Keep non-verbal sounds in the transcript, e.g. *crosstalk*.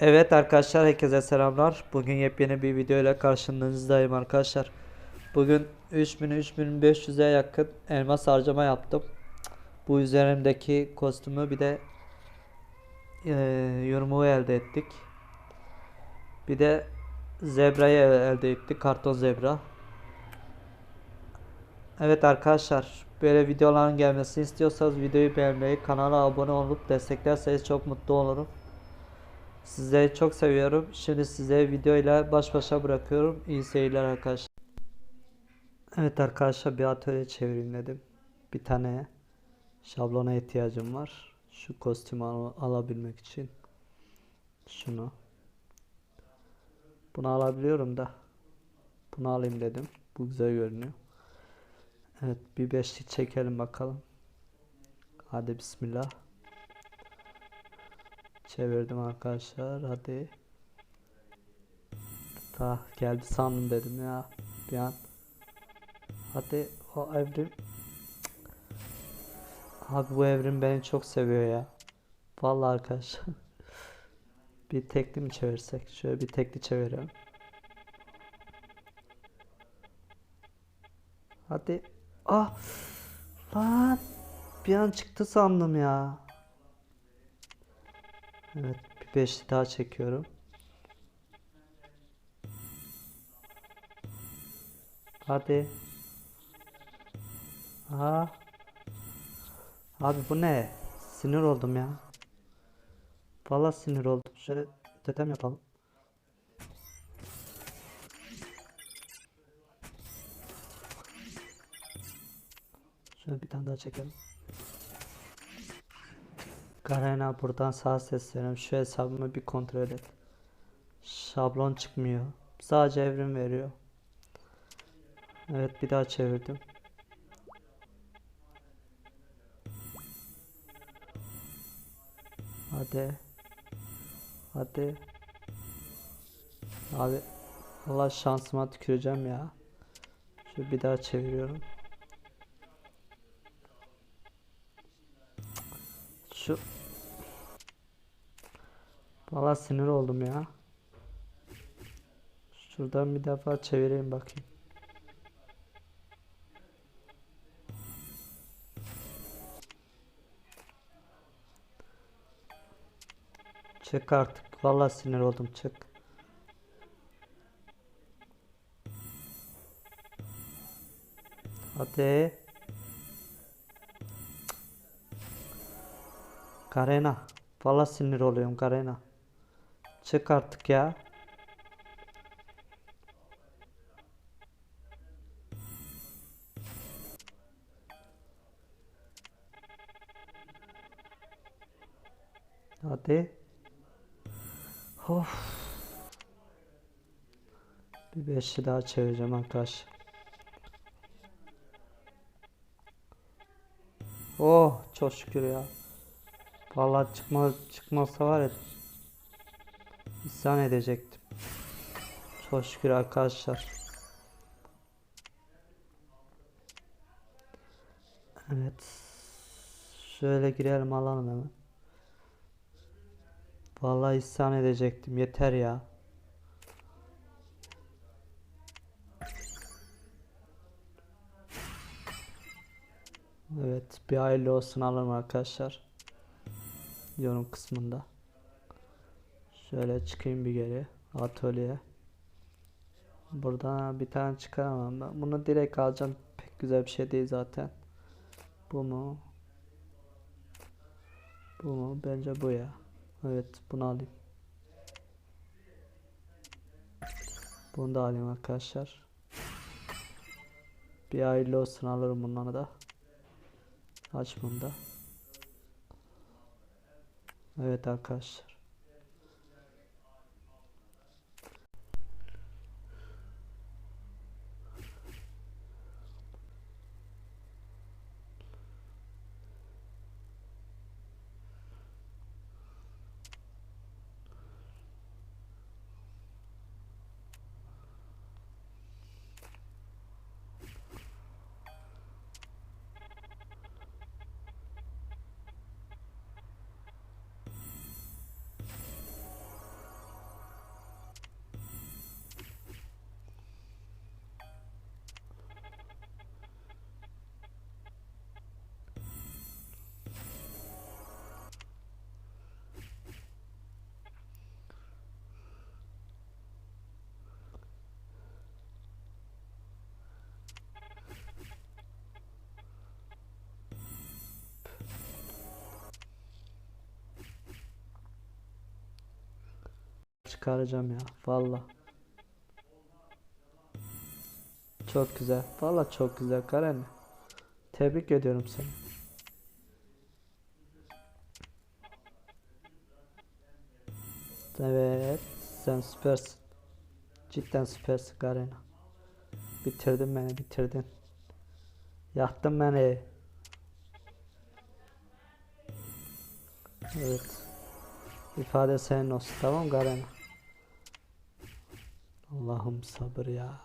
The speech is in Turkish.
Evet arkadaşlar herkese selamlar. Bugün yepyeni bir video ile karşınızdayım arkadaşlar. Bugün 3000 3500'e yakın elmas harcama yaptım. Bu üzerimdeki kostümü bir de eee yorumu elde ettik. Bir de zebrayı elde ettik. Karton zebra. Evet arkadaşlar böyle videoların gelmesini istiyorsanız videoyu beğenmeyi, kanala abone olup desteklerseniz çok mutlu olurum. Sizleri çok seviyorum. Şimdi size videoyla baş başa bırakıyorum. İyi seyirler arkadaşlar. Evet arkadaşlar bir atölye çevireyim dedim. Bir tane şablona ihtiyacım var. Şu kostümü al- alabilmek için. Şunu. Bunu alabiliyorum da. Bunu alayım dedim. Bu güzel görünüyor. Evet bir beşlik çekelim bakalım. Hadi bismillah. Çevirdim arkadaşlar. Hadi. Ta geldi sandım dedim ya. Bir an. Hadi o evrim. Abi bu evrim beni çok seviyor ya. Vallahi arkadaşlar. *laughs* bir tekli mi çevirsek? Şöyle bir tekli çevirelim. Hadi. Ah. Lan. Bir an çıktı sandım ya. Evet, bir beşli daha çekiyorum. Hadi. Aha. Abi bu ne? Sinir oldum ya. Vallahi sinir oldum. Şöyle totem yapalım. Şöyle bir tane daha çekelim. Garena buradan sağ sesleniyorum. Şu hesabımı bir kontrol et. Şablon çıkmıyor. Sadece evrim veriyor. Evet bir daha çevirdim. Hadi. Hadi. Abi Allah şansıma tüküreceğim ya. Şu bir daha çeviriyorum. Şu Valla sinir oldum ya. Şuradan bir defa çevireyim bakayım. Çık artık. Valla sinir oldum. Çık. Hadi. Karena. Valla sinir oluyorum Karena. Çık artık ya. Hadi. Of. Bir beşli daha çevireceğim arkadaş. Oh çok şükür ya. Vallahi çıkma çıkmazsa var ya isyan edecektim. Çok şükür arkadaşlar. Evet. Şöyle girelim alalım hemen. Vallahi isyan edecektim. Yeter ya. Evet, bir hayırlı olsun alalım arkadaşlar. Yorum kısmında. Şöyle çıkayım bir geri atölyeye. Buradan bir tane çıkaramam ben. Bunu direkt alacağım. Pek güzel bir şey değil zaten. Bu mu? Bu mu? Bence bu ya. Evet, bunu alayım. Bunu da alayım arkadaşlar. Bir hayırlı olsun alırım bunları da. Aç bunu da. Evet arkadaşlar. Çıkaracağım ya. Valla. Çok güzel. Valla çok güzel Karen. Tebrik ediyorum seni. Evet. Sen süpersin. Cidden süpersin Garena. Bitirdin beni bitirdin. Yaktın beni. Evet. İfade senin olsun tamam Garena. Allah'ım sabır ya.